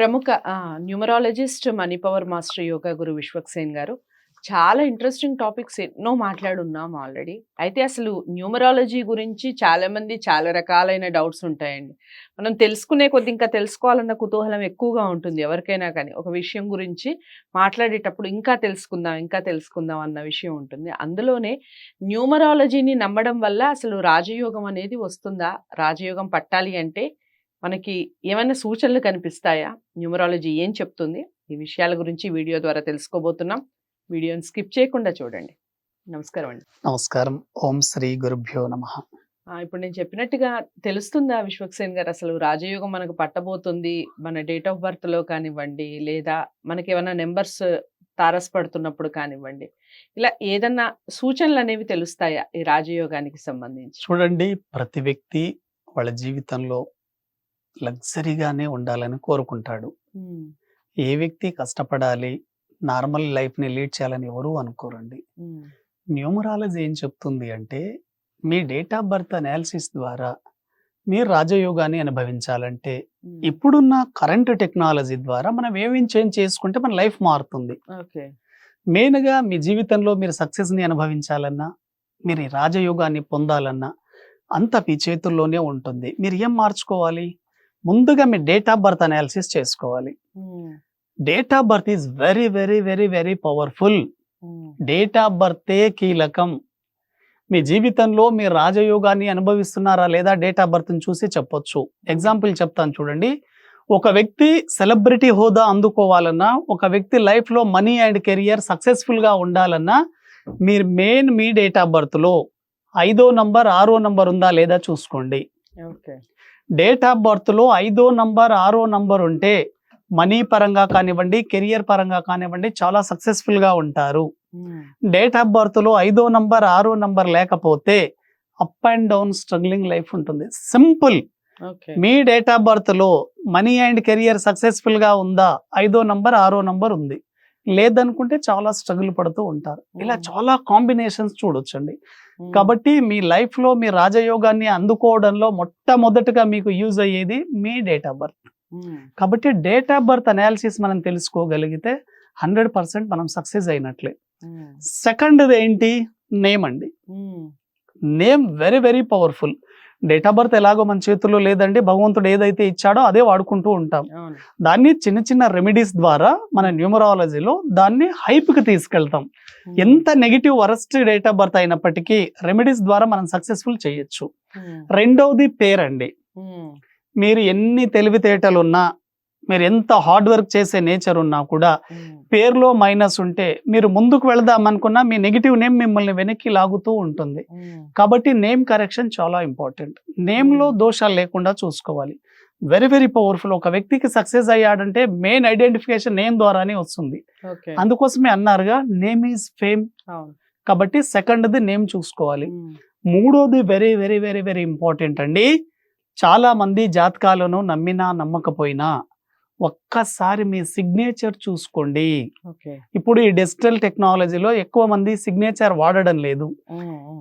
ప్రముఖ numerologist Mani power power master yoga guru Vishwaksen garu చాలా interesting topics ఎన్నో మాట్లాడున్నాం already. అయితే అసలు న్యూమరాలజీ గురించి చాలామంది చాలా రకాలైన డౌట్స్ ఉంటాయండి. మనం తెలుసుకునే కొద్ది ఇంకా తెలుసుకోవాలన్న కుతూహలం ఎక్కువగా ఉంటుంది ఎవరికైనా కానీ. ఒక విషయం గురించి మాట్లాడేటప్పుడు ఇంకా తెలుసుకుందాం ఇంకా తెలుసుకుందాం అన్న విషయం ఉంటుంది. అందులోనే న్యూమరాలజీని నమ్మడం వల్ల అసలు రాజయోగం అనేది వస్తుందా? రాజయోగం పట్టాలి అంటే మనకి ఏమైనా సూచనలు కనిపిస్తాయా? న్యూమరాలజీ ఏం చెప్తుంది? ఈ విషయాల గురించి వీడియో ద్వారా తెలుసుకోబోతున్నాం. వీడియోని స్కిప్ చేయకుండా చూడండి. నమస్కారం అండి. నమస్కారం. ఓం శ్రీ గురుభ్యో నమ. ఇప్పుడు నేను చెప్పినట్టుగా తెలుస్తుందా విశ్వక్సేన్ గారు? అసలు రాజయోగం మనకు పట్టబోతుంది. మన డేట్ ఆఫ్ బర్త్లో కానివ్వండి లేదా మనకి ఏమైనా నెంబర్స్ తారసపడుతున్నప్పుడు కానివ్వండి ఇలా ఏదన్నా సూచనలు అనేవి తెలుస్తాయా ఈ రాజయోగానికి సంబంధించి? చూడండి ప్రతి వ్యక్తి వాళ్ళ జీవితంలో లగ్జరీగానే ఉండాలని కోరుకుంటాడు. ఏ వ్యక్తి కష్టపడాలి నార్మల్ లైఫ్ని లీడ్ చేయాలని ఎవరూ అనుకోరండి. న్యూమరాలజీ ఏం చెప్తుంది అంటే మీ డేట్ ఆఫ్ బర్త్ అనాలిసిస్ ద్వారా మీరు రాజయోగాన్ని అనుభవించాలంటే. ఇప్పుడున్న కరెంట్ టెక్నాలజీ ద్వారా మనం ఏమేం చేంజ్ చేసుకుంటే మన లైఫ్ మారుతుంది. ఓకే. మెయిన్గా మీ జీవితంలో మీరు సక్సెస్ని అనుభవించాలన్నా మీరు రాజయోగాన్ని పొందాలన్నా అంత మీ చేతుల్లోనే ఉంటుంది. మీరు ఏం మార్చుకోవాలి? ముందుగా మీ డేట్ ఆఫ్ బర్త్ అనాలిసిస్ చేసుకోవాలి. Date of birth is very very very very powerful date of బర్తే కీలకం. మీ జీవితంలో మీరు రాజయోగాన్ని అనుభవిస్తున్నారా లేదా డేట్ ఆఫ్ బర్త్ని చూసి చెప్పొచ్చు. ఎగ్జాంపుల్ చెప్తాను చూడండి. ఒక వ్యక్తి సెలబ్రిటీ హోదా అందుకోవాలన్నా ఒక వ్యక్తి లైఫ్లో మనీ అండ్ కెరియర్ సక్సెస్ఫుల్గా ఉండాలన్నా మీరు మెయిన్ మీ డేట్ ఆఫ్ బర్త్లో ఐదో నంబర్ ఆరో నంబర్ ఉందా లేదా చూసుకోండి. డేట్ ఆఫ్ బర్త్లో ఐదో నంబర్ ఆరో నంబర్ ఉంటే మనీ పరంగా కానివ్వండి కెరియర్ పరంగా కానివ్వండి చాలా సక్సెస్ఫుల్గా ఉంటారు. ఉమ్, డేట్ ఆఫ్ బర్త్లో ఐదో నంబర్ ఆరో నంబర్ లేకపోతే up and down struggling life ఉంటుంది. సింపుల్. మీ డేట్ ఆఫ్ బర్త్లో మనీ అండ్ కెరియర్ సక్సెస్ఫుల్గా ఉందా? ఐదో నంబర్ ఆరో నంబర్ ఉంది. లేదనుకుంటే చాలా స్ట్రగుల్ పడుతూ ఉంటారు. ఇలా Mm. చాలా కాంబినేషన్స్ చూడొచ్చండి. కాబట్టి మీ లైఫ్లో మీ రాజయోగాన్ని అందుకోవడంలో మొట్టమొదటిగా మీకు యూజ్ అయ్యేది మీ డేట్ ఆఫ్ బర్త్. కాబట్టి డేట్ ఆఫ్ బర్త్ అనాలిసిస్ మనం తెలుసుకోగలిగితే హండ్రెడ్ పర్సెంట్ మనం సక్సెస్ అయినట్లే. సెకండ్ ఏంటి? నేమ్ అండి. Name very very powerful. Date of birth ఎలాగో మన చేతుల్లో లేదండి. భగవంతుడు ఏదైతే ఇచ్చాడో అదే వాడుకుంటూ ఉంటాం. దాన్ని చిన్న చిన్న రెమెడీస్ ద్వారా మన న్యూమరాలజీలో దాన్ని హైప్కి తీసుకెళ్తాం. ఎంత negative worst date of birth అయినప్పటికీ రెమెడీస్ ద్వారా మనం సక్సెస్ఫుల్ చేయొచ్చు. రెండవది పేరండి. మీరు ఎన్ని తెలివితేటలు ఉన్నా మీరు ఎంత హార్డ్ వర్క్ చేసే నేచర్ ఉన్నా కూడా పేరులో మైనస్ ఉంటే మీరు ముందుకు వెళదాం అనుకున్నా మీ నెగిటివ్ నేమ్ మిమ్మల్ని వెనక్కి లాగుతూ ఉంటుంది. కాబట్టి నేమ్ కరెక్షన్ చాలా ఇంపార్టెంట్ నేమ్లో దోషాలు లేకుండా చూసుకోవాలి. వెరీ వెరీ పవర్ఫుల్ ఒక వ్యక్తికి సక్సెస్ అయ్యాడంటే మెయిన్ ఐడెంటిఫికేషన్ నేమ్ ద్వారానే వస్తుంది. అందుకోసమే అన్నారుగా నేమ్ ఈజ్ ఫేమ్ కాబట్టి సెకండ్ది నేమ్ చూసుకోవాలి. ఉమ్, మూడోది very very very very important అండి. చాలా మంది జాతకాలను నమ్మినా నమ్మకపోయినా ఒక్కసారి మీ సిగ్నేచర్ చూసుకోండి. ఇప్పుడు ఈ డిజిటల్ టెక్నాలజీలో ఎక్కువ మంది సిగ్నేచర్ వాడడం లేదు.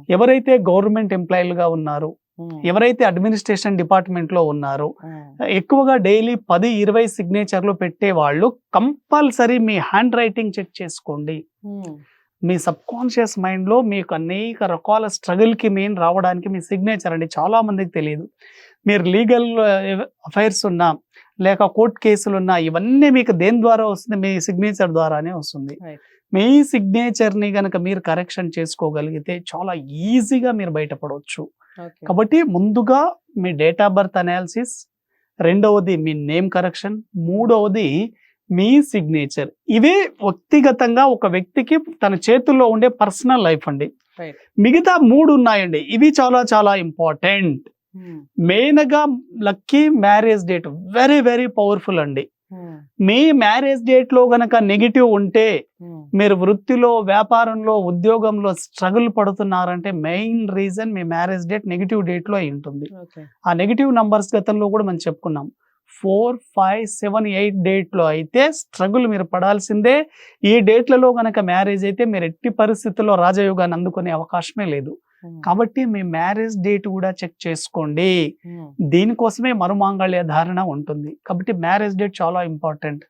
ఎవరైతే గవర్నమెంట్ ఎంప్లాయీలుగా ఉన్నారో ఎవరైతే అడ్మినిస్ట్రేషన్ డిపార్ట్మెంట్లో ఉన్నారో ఉమ్, ఎక్కువగా డైలీ పది ఇరవై సిగ్నేచర్లు పెట్టే వాళ్ళు కంపల్సరీ మీ హ్యాండ్ రైటింగ్ చెక్ చేసుకోండి మీ సబ్ కాన్షియస్ మైండ్లో మీకు అనేక రకాల స్ట్రగుల్కి మెయిన్ రావడానికి మీ సిగ్నేచర్ అండి. చాలా మందికి తెలియదు మీరు లీగల్ అఫైర్స్ ఉన్నా లేక కోర్ట్ కేసులు ఉన్నా ఇవన్నీ మీకు దేని ద్వారా వస్తుంది? మీ సిగ్నేచర్ ద్వారానే వస్తుంది. మీ సిగ్నేచర్ని కనుక మీరు కరెక్షన్ చేసుకోగలిగితే చాలా ఈజీగా మీరు బయటపడవచ్చు. కాబట్టి ముందుగా మీ డేట్ ఆఫ్ బర్త్ అనాలిసిస్ రెండవది మీ నేమ్ కరెక్షన్ మూడవది మీ సిగ్నేచర్. ఇవే వ్యక్తిగతంగా ఒక వ్యక్తికి తన చేతుల్లో ఉండే పర్సనల్ లైఫ్ అండి. మిగతా మూడు ఉన్నాయండి. ఇవి చాలా చాలా ఇంపార్టెంట్. మెయిన్గా lucky marriage date very very powerful అండి. ఉమ్, మీ మ్యారేజ్ డేట్లో గనక నెగిటివ్ ఉంటే ఉమ్, మీరు వృత్తిలో వ్యాపారంలో ఉద్యోగంలో స్ట్రగుల్ పడుతున్నారంటే మెయిన్ రీజన్ మీ మ్యారేజ్ డేట్ నెగిటివ్ డేట్లో అయి ఉంటుంది. ఆ నెగిటివ్ నంబర్స్ గతంలో కూడా మనం చెప్పుకున్నాం. ఫోర్ ఫైవ్ సెవెన్ ఎయిట్ డేట్లో అయితే స్ట్రగుల్ మీరు పడాల్సిందే. ఈ డేట్లలో కనుక మ్యారేజ్ అయితే మీరు ఎట్టి పరిస్థితుల్లో రాజయోగాన్ని అందుకునే అవకాశమే లేదు. కాబట్టి మీ మ్యారేజ్ డేట్ కూడా చెక్ చేసుకోండి. దీనికోసమే మరుమాంగళ్య ధారణ ఉంటుంది. కాబట్టి మ్యారేజ్ డేట్ చాలా important.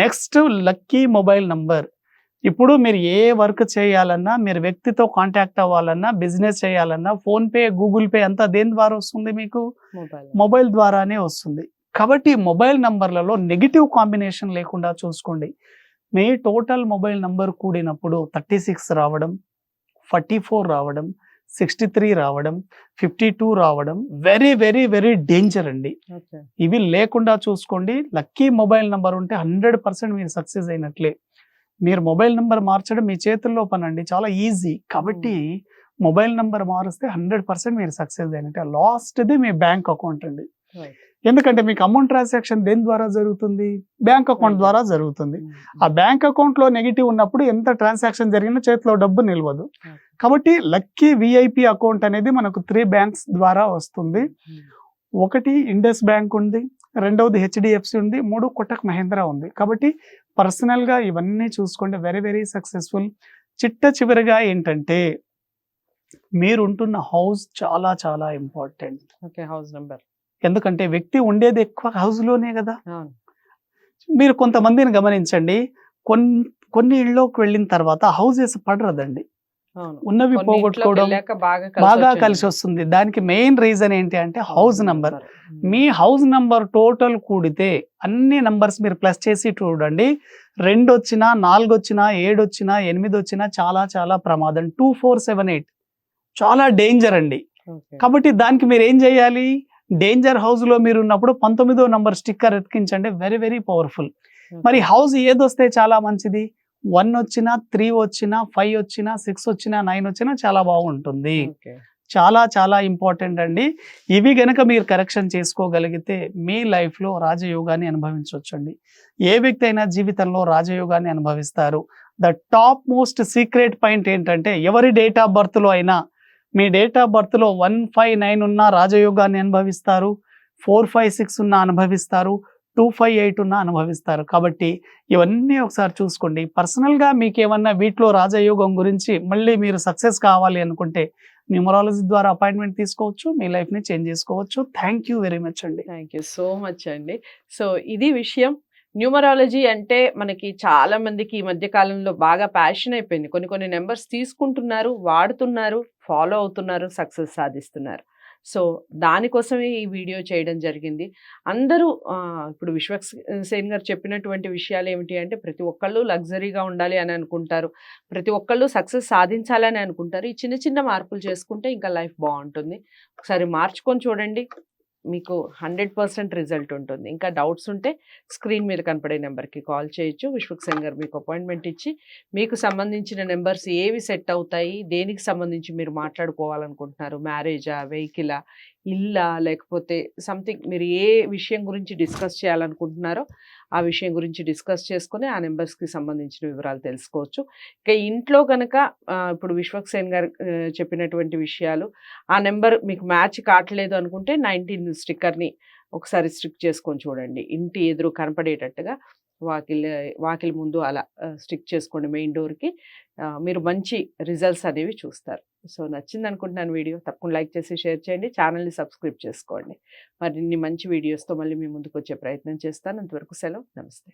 Next lucky mobile number. ఇప్పుడు మీరు ఏ వర్క్ చేయాలన్నా మీరు వ్యక్తితో కాంటాక్ట్ అవ్వాలన్నా బిజినెస్ చేయాలన్నా ఫోన్ పే గూగుల్ పే అంతా దేని ద్వారా వస్తుంది మీకు? మొబైల్. మొబైల్ ద్వారానే వస్తుంది. కాబట్టి మొబైల్ నంబర్లలో నెగిటివ్ కాంబినేషన్ లేకుండా చూసుకోండి. మీ టోటల్ మొబైల్ నంబర్ కూడినప్పుడు థర్టీ సిక్స్ రావడం ఫార్టీ ఫోర్ రావడం సిక్స్టీ త్రీ రావడం ఫిఫ్టీ టూ రావడం వెరీ వెరీ వెరీ డేంజర్ అండి. ఇవి లేకుండా చూసుకోండి. లక్కీ మొబైల్ నంబర్ ఉంటే హండ్రెడ్ పర్సెంట్ మీరు సక్సెస్ అయినట్లే. మీరు మొబైల్ నంబర్ మార్చడం మీ చేతుల్లో పని అండి చాలా ఈజీ. కాబట్టి మొబైల్ నంబర్ మారిస్తే హండ్రెడ్ పర్సెంట్ మీరు సక్సెస్ అయినట్టే. లాస్ట్ది మీ బ్యాంక్ అకౌంట్ అండి. ఎందుకంటే మీకు అమౌంట్ ట్రాన్సాక్షన్ దేని ద్వారా జరుగుతుంది? Bank account. ద్వారా జరుగుతుంది. ఆ బ్యాంక్ అకౌంట్లో నెగిటివ్ ఉన్నప్పుడు ఎంత ట్రాన్సాక్షన్ జరిగినా చేతిలో డబ్బు నిలవదు. కాబట్టి లక్కీ విఐపి అకౌంట్ అనేది మనకు త్రీ బ్యాంక్స్ ద్వారా వస్తుంది. ఒకటి ఇండస్ బ్యాంక్ ఉంది రెండవది హెచ్డిఎఫ్సి ఉంది మూడు కొటక్ మహేంద్ర ఉంది. కాబట్టి పర్సనల్గా ఇవన్నీ చూసుకోండి వెరీ వెరీ సక్సెస్ఫుల్ చిట్ట చివరిగా ఏంటంటే మీరు ఉంటున్న హౌస్ చాలా చాలా ఇంపార్టెంట్ ఓకే హౌస్ నెంబర్ ఎందుకంటే వ్యక్తి ఉండేది ఎక్కువ house లోనే కదా. మీరు కొంతమందిని గమనించండి కొన్ని కొన్ని ఇళ్ళలోకి వెళ్ళిన తర్వాత హౌసెస్ పడరదండి. ఉన్నవి పోగొట్టుకోవడం బాగా. కలిసి వస్తుంది. దానికి మెయిన్ రీజన్ ఏంటి అంటే హౌస్ నంబర్. మీ హౌస్ నంబర్ టోటల్ కూడితే అన్ని నంబర్స్ మీరు ప్లస్ చేసి చూడండి. రెండు వచ్చినా నాలుగు వచ్చినా ఏడు వచ్చినా ఎనిమిది వచ్చినా చాలా చాలా ప్రమాదం. టూ ఫోర్ సెవెన్ ఎయిట్ చాలా డేంజర్ అండి. కాబట్టి దానికి మీరు ఏం చేయాలి? డేంజర్ హౌస్లో మీరు ఉన్నప్పుడు పంతొమ్మిదో number sticker ఎత్తికించండి. Very very powerful. మరి హౌస్ ఏదొస్తే చాలా మంచిది? వన్ వచ్చినా త్రీ వచ్చినా ఫైవ్ వచ్చినా సిక్స్ వచ్చినా నైన్ వచ్చినా చాలా బాగుంటుంది. చాలా చాలా ఇంపార్టెంట్ అండి. ఇవి గనక మీరు కరెక్షన్ చేసుకోగలిగితే మీ లైఫ్లో రాజయోగాన్ని అనుభవించవచ్చండి. ఏ వ్యక్తి అయినా జీవితంలో రాజయోగాన్ని అనుభవిస్తారు. The top most secret point ఏంటంటే ఎవరి డేట్ ఆఫ్ బర్త్లో అయినా మీ డేట్ ఆఫ్ బర్త్లో వన్ ఫైవ్ నైన్ ఉన్న రాజయోగాన్ని అనుభవిస్తారు. ఫోర్ ఫైవ్ సిక్స్ ఉన్న అనుభవిస్తారు. టూ ఫైవ్ ఎయిట్ ఉన్న అనుభవిస్తారు. కాబట్టి ఇవన్నీ ఒకసారి చూసుకోండి. పర్సనల్గా మీకు ఏమన్నా వీటిలో రాజయోగం గురించి మళ్ళీ మీరు సక్సెస్ కావాలి అనుకుంటే న్యూమరాలజీ ద్వారా అపాయింట్మెంట్ తీసుకోవచ్చు మీ లైఫ్ని చేంజ్ చేసుకోవచ్చు. థ్యాంక్ యూ వెరీ మచ్ అండి. థ్యాంక్ యూ సో మచ్ అండి. సో ఇది విషయం. న్యూమరాలజీ అంటే మనకి చాలా మందికి ఈ మధ్య కాలంలో బాగా ప్యాషన్ అయిపోయింది. కొన్ని కొన్ని నెంబర్స్ తీసుకుంటున్నారు వాడుతున్నారు ఫాలో అవుతున్నారు సక్సెస్ సాధిస్తున్నారు. సో దానికోసమే ఈ వీడియో చేయడం జరిగింది. అందరూ ఇప్పుడు విశ్వక్ సేన్ గారు చెప్పినటువంటి విషయాలు ఏమిటి అంటే ప్రతి ఒక్కళ్ళు లగ్జరీగా ఉండాలి అని అనుకుంటారు. ప్రతి ఒక్కళ్ళు సక్సెస్ సాధించాలని అనుకుంటారు. ఈ చిన్న చిన్న మార్పులు చేసుకుంటే ఇంకా లైఫ్ బాగుంటుంది. ఒకసారి మార్చుకొని చూడండి. మీకు హండ్రెడ్ పర్సెంట్ రిజల్ట్ ఉంటుంది. ఇంకా డౌట్స్ ఉంటే స్క్రీన్ మీద కనపడే నెంబర్కి కాల్ చేయొచ్చు. విశ్వక్ సింగ్ గారు మీకు అపాయింట్మెంట్ ఇచ్చి మీకు సంబంధించిన నెంబర్స్ ఏవి సెట్ అవుతాయి దేనికి సంబంధించి మీరు మాట్లాడుకోవాలనుకుంటున్నారు మ్యారేజా వెహికలా ఇల్లా లేకపోతే సంథింగ్ మీరు ఏ విషయం గురించి డిస్కస్ చేయాలనుకుంటున్నారో ఆ విషయం గురించి డిస్కస్ చేసుకుని ఆ నెంబర్స్కి సంబంధించిన వివరాలు తెలుసుకోవచ్చు. ఇక ఇంట్లో కనుక ఇప్పుడు విశ్వక్సేన్ గారు చెప్పినటువంటి విషయాలు ఆ నెంబర్ మీకు మ్యాచ్ కావట్లేదు అనుకుంటే నైన్టీన్ స్టిక్కర్ని ఒకసారి స్టిక్ చేసుకొని చూడండి. ఇంటి ఎదురు కనపడేటట్టుగా వాకిల్ వాకిలి ముందు అలా స్టిక్ చేసుకోండి మెయిన్ డోర్కి. మీరు మంచి రిజల్ట్స్ అనేవి చూస్తారు. సో నచ్చింది అనుకుంటున్నాను వీడియో. తప్పకుండా లైక్ చేసి షేర్ చేయండి. ఛానల్ని సబ్స్క్రైబ్ చేసుకోండి. మరిన్ని మంచి వీడియోస్తో మళ్ళీ మీ ముందుకు వచ్చే ప్రయత్నం చేస్తాను. అంతవరకు సెలవు. నమస్తే.